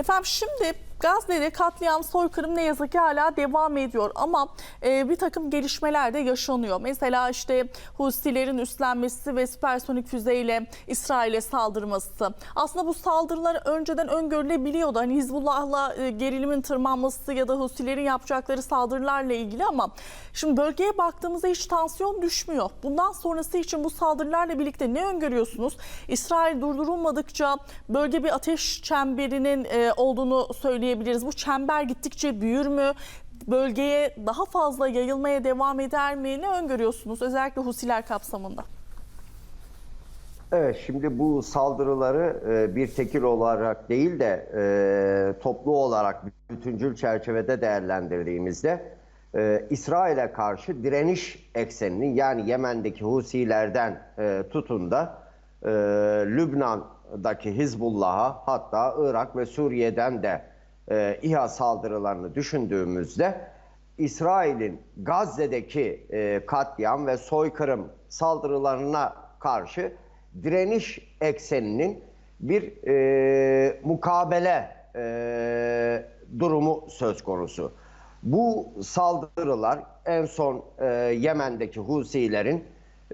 Efendim şimdi Gazze'de katliam, soykırım ne yazık ki hala devam ediyor ama e, bir takım gelişmeler de yaşanıyor. Mesela işte Husilerin üstlenmesi ve süpersonik füzeyle İsrail'e saldırması. Aslında bu saldırılar önceden öngörülebiliyordu. Hani Hizbullah'la e, gerilimin tırmanması ya da Husilerin yapacakları saldırılarla ilgili ama şimdi bölgeye baktığımızda hiç tansiyon düşmüyor. Bundan sonrası için bu saldırılarla birlikte ne öngörüyorsunuz? İsrail durdurulmadıkça bölge bir ateş çemberinin e, olduğunu söyleyebiliriz. Bu çember gittikçe büyür mü? Bölgeye daha fazla yayılmaya devam eder mi? Ne öngörüyorsunuz özellikle Husiler kapsamında? Evet, şimdi bu saldırıları e, bir tekil olarak değil de e, toplu olarak bütüncül çerçevede değerlendirdiğimizde e, İsrail'e karşı direniş ekseninin yani Yemen'deki Husilerden tutun da Lübnan'daki Hizbullah'a hatta Irak ve Suriye'den de e, İHA saldırılarını düşündüğümüzde İsrail'in Gazze'deki e, katliam ve soykırım saldırılarına karşı direniş ekseninin bir e, mukabele e, durumu söz konusu. Bu saldırılar en son e, Yemen'deki Husilerin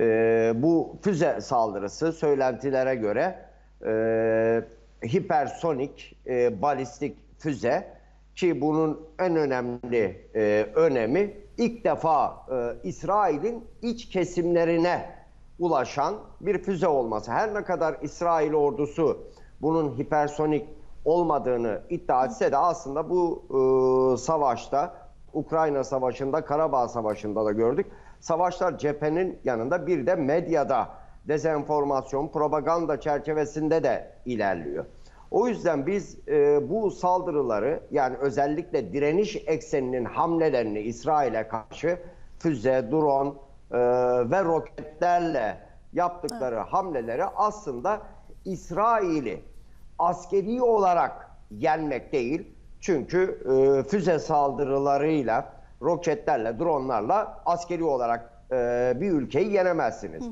e, bu füze saldırısı söylentilere göre e, hipersonik e, balistik füze ki bunun en önemli e, önemi ilk defa e, İsrail'in iç kesimlerine ulaşan bir füze olması. Her ne kadar İsrail ordusu bunun hipersonik olmadığını iddia etse de aslında bu e, savaşta Ukrayna Savaşı'nda, Karabağ Savaşı'nda da gördük. Savaşlar cephenin yanında bir de medyada dezenformasyon, propaganda çerçevesinde de ilerliyor. O yüzden biz e, bu saldırıları yani özellikle direniş ekseninin hamlelerini İsrail'e karşı füze, drone e, ve roketlerle yaptıkları hamleleri aslında İsrail'i askeri olarak yenmek değil. Çünkü e, füze saldırılarıyla, roketlerle, dronlarla askeri olarak e, bir ülkeyi yenemezsiniz.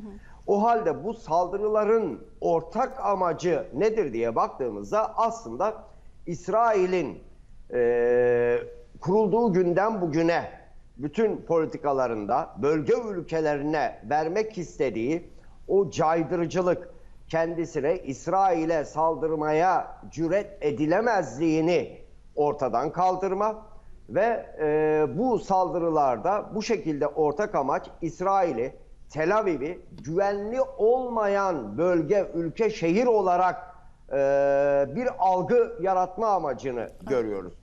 O halde bu saldırıların ortak amacı nedir diye baktığımızda aslında İsrail'in e, kurulduğu günden bugüne bütün politikalarında bölge ülkelerine vermek istediği o caydırıcılık kendisine İsrail'e saldırmaya cüret edilemezliğini ortadan kaldırma ve e, bu saldırılarda bu şekilde ortak amaç İsrail'i Tel Aviv'i güvenli olmayan bölge, ülke, şehir olarak e, bir algı yaratma amacını görüyoruz.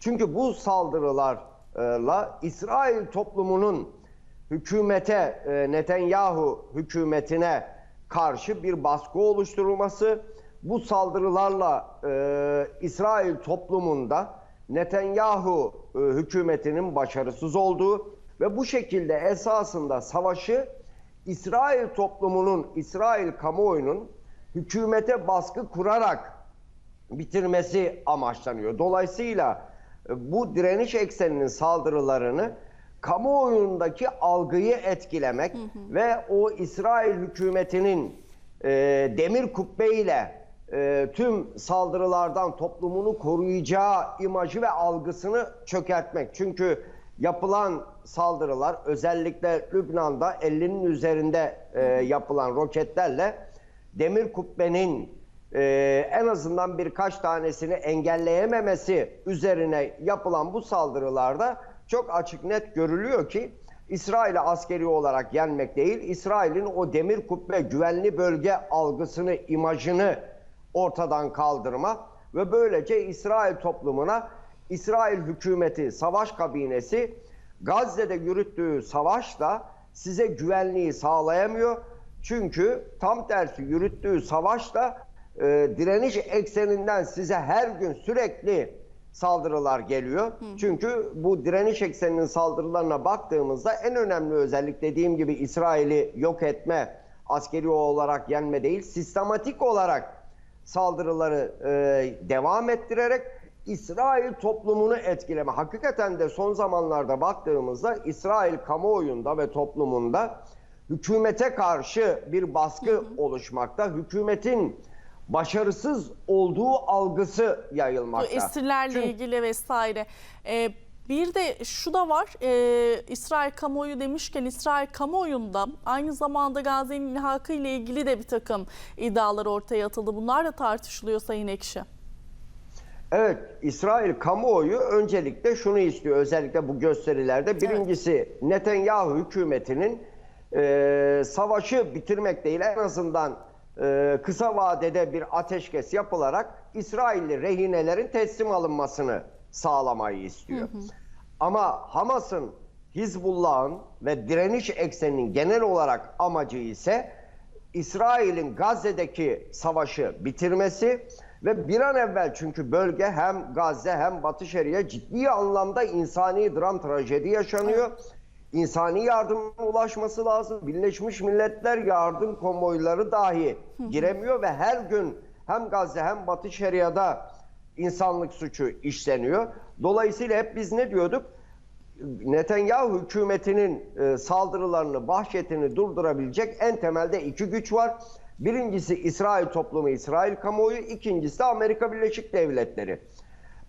Çünkü bu saldırılarla İsrail toplumunun hükümete, e, Netanyahu hükümetine karşı bir baskı oluşturulması, bu saldırılarla e, İsrail toplumunda Netanyahu e, hükümetinin başarısız olduğu ve bu şekilde esasında savaşı İsrail toplumunun, İsrail kamuoyunun hükümete baskı kurarak bitirmesi amaçlanıyor. Dolayısıyla e, bu direniş ekseninin saldırılarını kamuoyundaki algıyı etkilemek ve o İsrail hükümetinin e, demir kubbeyle e, tüm saldırılardan toplumunu koruyacağı imajı ve algısını çökertmek. Çünkü yapılan saldırılar özellikle Lübnan'da 50'nin üzerinde e, yapılan roketlerle demir kubbenin e, en azından birkaç tanesini engelleyememesi üzerine yapılan bu saldırılarda çok açık net görülüyor ki İsrail'i askeri olarak yenmek değil, İsrail'in o demir kubbe güvenli bölge algısını, imajını ortadan kaldırma ve böylece İsrail toplumuna İsrail hükümeti, savaş kabinesi Gazze'de yürüttüğü savaşla size güvenliği sağlayamıyor. Çünkü tam tersi yürüttüğü savaşla e, direniş ekseninden size her gün sürekli saldırılar geliyor. Çünkü bu direniş ekseninin saldırılarına baktığımızda en önemli özellik dediğim gibi İsrail'i yok etme, askeri olarak yenme değil, sistematik olarak saldırıları e, devam ettirerek İsrail toplumunu etkileme. Hakikaten de son zamanlarda baktığımızda İsrail kamuoyunda ve toplumunda hükümete karşı bir baskı oluşmakta. Hükümetin başarısız olduğu algısı Bu yayılmakta. esirlerle Çünkü- ilgili vesaire. Ee, bir de şu da var, ee, İsrail kamuoyu demişken İsrail kamuoyunda aynı zamanda Gazze'nin ilhakı ile ilgili de bir takım iddialar ortaya atıldı. Bunlar da tartışılıyor Sayın Ekşi. Evet, İsrail kamuoyu öncelikle şunu istiyor. Özellikle bu gösterilerde. Birincisi Netanyahu hükümetinin e, savaşı bitirmek değil en azından e, kısa vadede bir ateşkes yapılarak İsrailli rehinelerin teslim alınmasını sağlamayı istiyor. Ama Hamas'ın, Hizbullah'ın ve direniş ekseninin genel olarak amacı ise İsrail'in Gazze'deki savaşı bitirmesi ve bir an evvel çünkü bölge hem Gazze hem Batı Şeria ciddi anlamda insani dram trajedi yaşanıyor. İnsani yardımın ulaşması lazım. Birleşmiş Milletler yardım konvoyları dahi giremiyor ve her gün hem Gazze hem Batı Şeria'da insanlık suçu işleniyor. Dolayısıyla hep biz ne diyorduk? Netanyahu hükümetinin e, saldırılarını, vahşetini durdurabilecek en temelde iki güç var. Birincisi İsrail toplumu, İsrail kamuoyu. ikincisi de Amerika Birleşik Devletleri.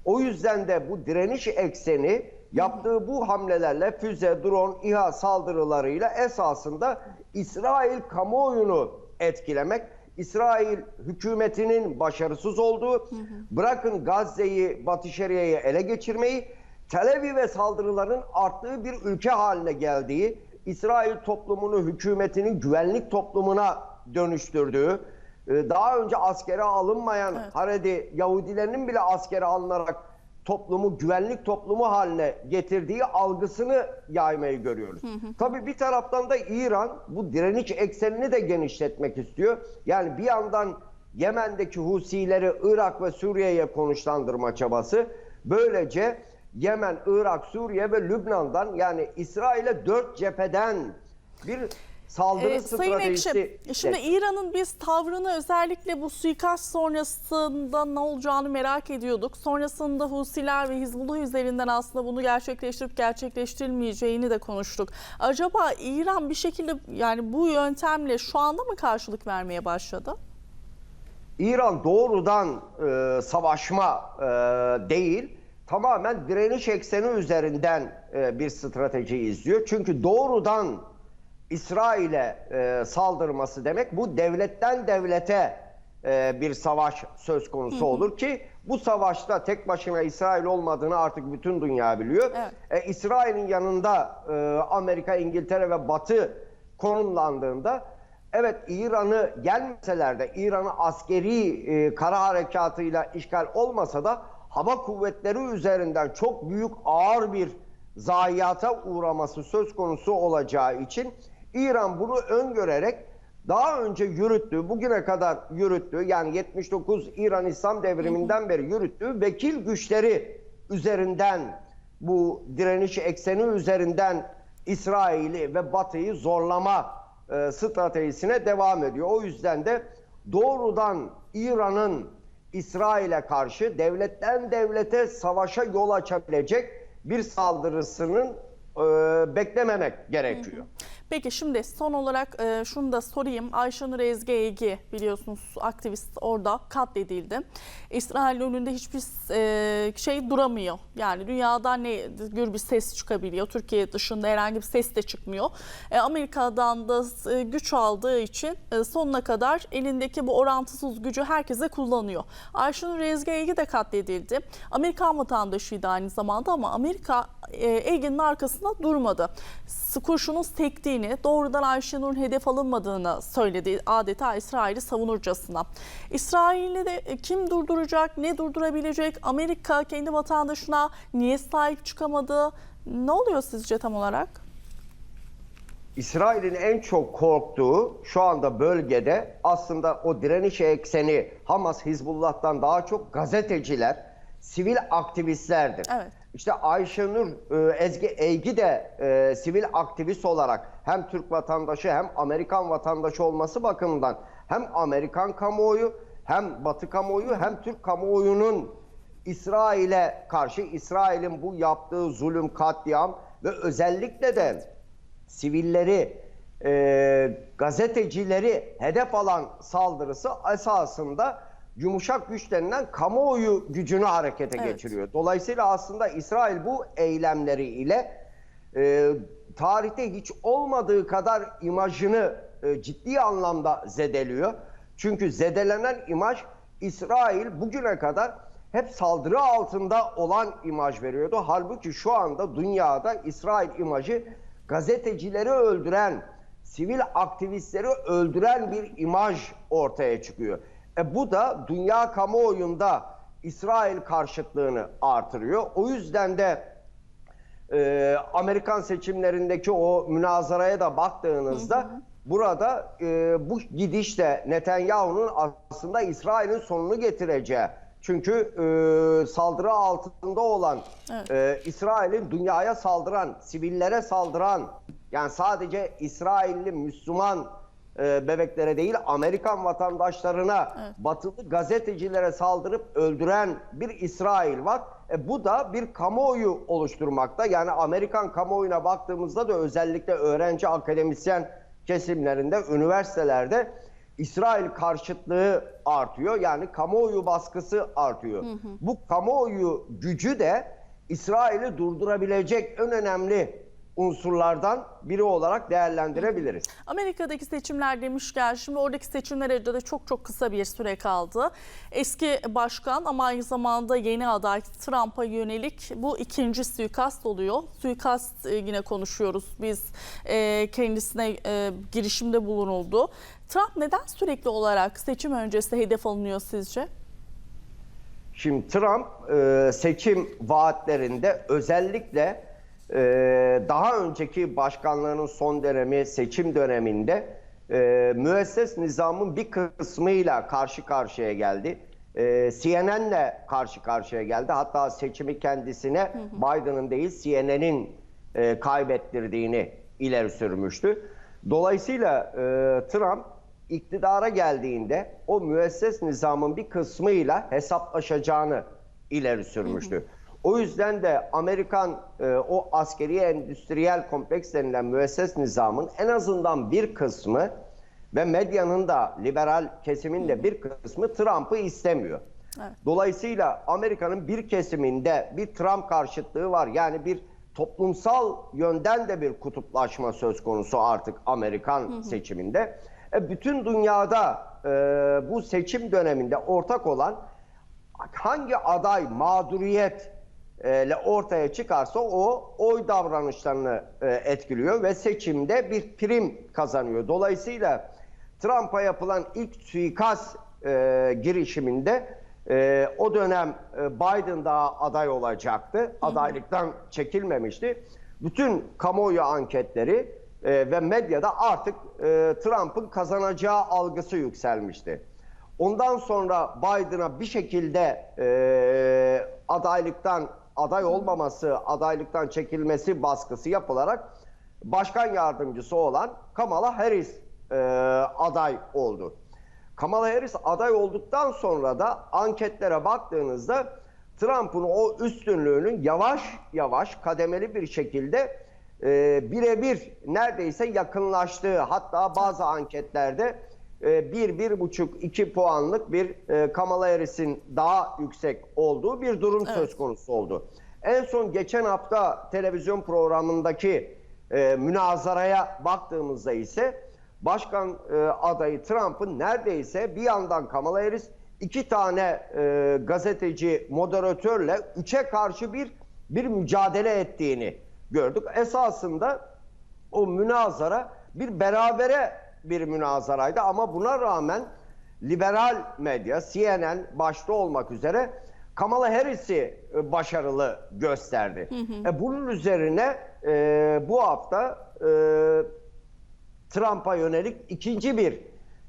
O yüzden de bu direniş ekseni yaptığı bu hamlelerle füze, drone, İHA saldırılarıyla esasında İsrail kamuoyunu etkilemek, İsrail hükümetinin başarısız olduğu, bırakın Gazze'yi, Batı Şeria'yı ele geçirmeyi, Tel Aviv'e saldırıların arttığı bir ülke haline geldiği, İsrail toplumunu, hükümetinin güvenlik toplumuna dönüştürdüğü, e, daha önce askere alınmayan Haredi Yahudilerinin bile askere alınarak toplumu güvenlik toplumu haline getirdiği algısını yaymayı görüyoruz. Tabii bir taraftan da İran bu direniş eksenini de genişletmek istiyor. Yani bir yandan Yemen'deki Husileri Irak ve Suriye'ye konuşlandırma çabası. Böylece Yemen, Irak, Suriye ve Lübnan'dan yani İsrail'e dört cepheden bir saldırı Ee, Sayın stratejisi. Ekşi, şimdi İran'ın biz tavrını özellikle bu suikast sonrasında ne olacağını merak ediyorduk. Sonrasında Husiler ve Hizbullah üzerinden aslında bunu gerçekleştirip gerçekleştirilmeyeceğini de konuştuk. Acaba İran bir şekilde yani bu yöntemle şu anda mı karşılık vermeye başladı? İran doğrudan e, savaşma e, değil, tamamen direniş ekseni üzerinden e, bir strateji izliyor. Çünkü doğrudan İsrail'e e, saldırması demek bu devletten devlete e, bir savaş söz konusu olur ki bu savaşta tek başına İsrail olmadığını artık bütün dünya biliyor. Evet. E, İsrail'in yanında e, Amerika, İngiltere ve Batı konumlandığında evet İran'ı gelmeseler de İran'ı askeri e, kara harekatıyla işgal olmasa da hava kuvvetleri üzerinden çok büyük ağır bir zayiata uğraması söz konusu olacağı için İran bunu öngörerek daha önce yürüttüğü, bugüne kadar yürüttüğü yani 79 İran İslam devriminden beri yürüttüğü vekil güçleri üzerinden bu direniş ekseni üzerinden İsrail'i ve Batı'yı zorlama e, stratejisine devam ediyor. O yüzden de doğrudan İran'ın İsrail'e karşı devletten devlete savaşa yol açabilecek bir saldırısının e, beklememek gerekiyor. Peki şimdi son olarak e, şunu da sorayım. Ayşenur Ezge Egi biliyorsunuz aktivist orada katledildi. İsrail önünde hiçbir e, şey duramıyor. Yani dünyadan ne gür bir ses çıkabiliyor. Türkiye dışında herhangi bir ses de çıkmıyor. E, Amerika'dan da e, güç aldığı için e, sonuna kadar elindeki bu orantısız gücü herkese kullanıyor. Ayşenur Ezge Egi de katledildi. Amerikan vatandaşıydı aynı zamanda ama Amerika e, Ege'nin arkasında durmadı. Kurşunun sektiğini, doğrudan Ayşenur'un hedef alınmadığını söyledi adeta İsrail'i savunurcasına. İsrail'i de e, kim durduracak, ne durdurabilecek, Amerika kendi vatandaşına niye sahip çıkamadı, ne oluyor sizce tam olarak? İsrail'in en çok korktuğu şu anda bölgede aslında o direniş ekseni Hamas, Hizbullah'tan daha çok gazeteciler, sivil aktivistlerdir. Evet. İşte Ayşenur e, Ezgi Eygi de e, sivil aktivist olarak hem Türk vatandaşı hem Amerikan vatandaşı olması bakımından hem Amerikan kamuoyu hem Batı kamuoyu hem Türk kamuoyunun İsrail'e karşı İsrail'in bu yaptığı zulüm, katliam ve özellikle de sivilleri, e, gazetecileri hedef alan saldırısı esasında yumuşak güç denilen kamuoyu gücünü harekete Evet. geçiriyor. Dolayısıyla aslında İsrail bu eylemleri ile e, tarihte hiç olmadığı kadar imajını e, ciddi anlamda zedeliyor. Çünkü zedelenen imaj İsrail bugüne kadar hep saldırı altında olan imaj veriyordu. Halbuki şu anda dünyada İsrail imajı gazetecileri öldüren, sivil aktivistleri öldüren bir imaj ortaya çıkıyor. E bu da dünya kamuoyunda İsrail karşıtlığını artırıyor. O yüzden de e, Amerikan seçimlerindeki o münazaraya da baktığınızda burada e, bu gidişle Netanyahu'nun aslında İsrail'in sonunu getireceği. Çünkü e, saldırı altında olan Evet. e, İsrail'in dünyaya saldıran, sivillere saldıran yani sadece İsrailli Müslüman e, bebeklere değil Amerikan vatandaşlarına, Evet. batılı gazetecilere saldırıp öldüren bir İsrail var. E, bu da bir kamuoyu oluşturmakta. Yani Amerikan kamuoyuna baktığımızda da özellikle öğrenci akademisyen kesimlerinde, üniversitelerde İsrail karşıtlığı artıyor. Yani kamuoyu baskısı artıyor. Bu kamuoyu gücü de İsrail'i durdurabilecek en önemli unsurlardan biri olarak değerlendirebiliriz. Amerika'daki seçimler demişken şimdi oradaki seçimlere de çok çok kısa bir süre kaldı. Eski başkan ama aynı zamanda yeni aday Trump'a yönelik bu ikinci suikast oluyor. Suikast e, yine konuşuyoruz biz e, kendisine e, girişimde bulunuldu. Trump neden sürekli olarak seçim öncesi hedef alınıyor sizce? Şimdi Trump seçim vaatlerinde özellikle e, daha önceki başkanlığının son dönemi seçim döneminde e, müesses nizamın bir kısmıyla karşı karşıya geldi. E, CNN'le karşı karşıya geldi. Hatta seçimi kendisine Biden'ın değil CNN'in e, kaybettirdiğini ileri sürmüştü. Dolayısıyla e, Trump iktidara geldiğinde o müesses nizamın bir kısmıyla hesaplaşacağını ileri sürmüştü. O yüzden de Amerikan e, o askeri endüstriyel kompleks denilen müesses nizamın en azından bir kısmı ve medyanın da liberal kesimin de bir kısmı Trump'ı istemiyor. Evet. Dolayısıyla Amerika'nın bir kesiminde bir Trump karşıtlığı var. Yani bir toplumsal yönden de bir kutuplaşma söz konusu artık Amerikan seçiminde. E, bütün dünyada e, bu seçim döneminde ortak olan hangi aday mağduriyet ile ortaya çıkarsa o oy davranışlarını e, etkiliyor ve seçimde bir prim kazanıyor. Dolayısıyla Trump'a yapılan ilk suikast e, girişiminde e, o dönem e, Biden daha aday olacaktı. Adaylıktan çekilmemişti. Bütün kamuoyu anketleri e, ve medyada artık e, Trump'ın kazanacağı algısı yükselmişti. Ondan sonra Biden'a bir şekilde e, adaylıktan aday olmaması, adaylıktan çekilmesi baskısı yapılarak başkan yardımcısı olan Kamala Harris e, aday oldu. Kamala Harris aday olduktan sonra da anketlere baktığınızda Trump'ın o üstünlüğünün yavaş yavaş kademeli bir şekilde e, birebir neredeyse yakınlaştığı hatta bazı anketlerde bir, bir buçuk, iki puanlık bir e, Kamala Harris'in daha yüksek olduğu bir durum Evet. söz konusu oldu. En son geçen hafta televizyon programındaki e, münazaraya baktığımızda ise başkan e, adayı Trump'ın neredeyse bir yandan Kamala Harris iki tane e, gazeteci moderatörle üçe karşı bir bir mücadele ettiğini gördük. Esasında o münazara bir berabere bir münazaraydı ama buna rağmen liberal medya, CNN başta olmak üzere Kamala Harris'i e, başarılı gösterdi. E, bunun üzerine e, bu hafta e, Trump'a yönelik ikinci bir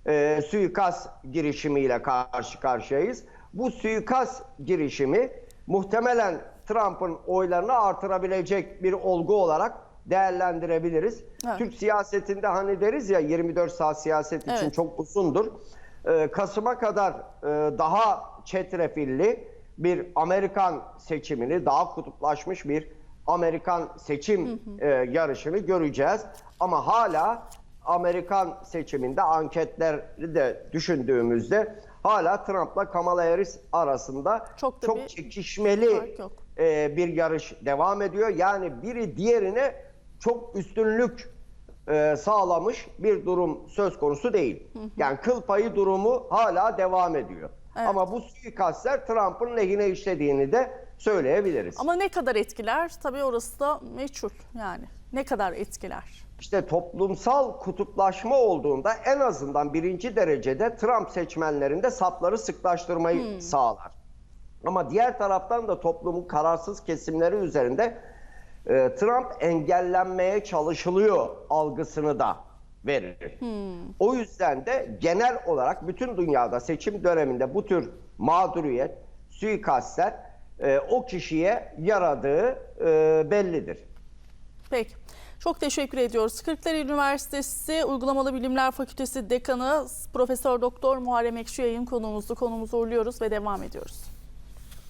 e, suikast girişimiyle karşı karşıyayız. Bu suikast girişimi muhtemelen Trump'ın oylarını artırabilecek bir olgu olarak değerlendirebiliriz. Evet. Türk siyasetinde hani deriz ya 24 saat siyaset için Evet. çok uzundur. Ee, Kasım'a kadar e, daha çetrefilli bir Amerikan seçimini, daha kutuplaşmış bir Amerikan seçim e, yarışını göreceğiz. Ama hala Amerikan seçiminde anketleri de düşündüğümüzde hala Trump'la Kamala Harris arasında Çok çok bir çekişmeli yok. e, bir yarış devam ediyor. Yani biri diğerine çok üstünlük e, sağlamış bir durum söz konusu değil. Yani kıl payı durumu hala devam ediyor. Evet. Ama bu suikastler Trump'ın lehine işlediğini de söyleyebiliriz. Ama ne kadar etkiler? Tabii orası da meçhul yani. Ne kadar etkiler? İşte toplumsal kutuplaşma olduğunda en azından birinci derecede Trump seçmenlerinde sapları sıklaştırmayı sağlar. Ama diğer taraftan da toplumun kararsız kesimleri üzerinde e, Trump engellenmeye çalışılıyor algısını da verir. O yüzden de genel olarak bütün dünyada seçim döneminde bu tür mağduriyet, suikastler e, o kişiye yaradığı e, bellidir. Peki. Çok teşekkür ediyoruz. Kırklareli Üniversitesi Uygulamalı Bilimler Fakültesi Dekanı Profesör Doktor Muharrem Ekşi yayın konuğumuzu konumuzu uğurluyoruz ve devam ediyoruz.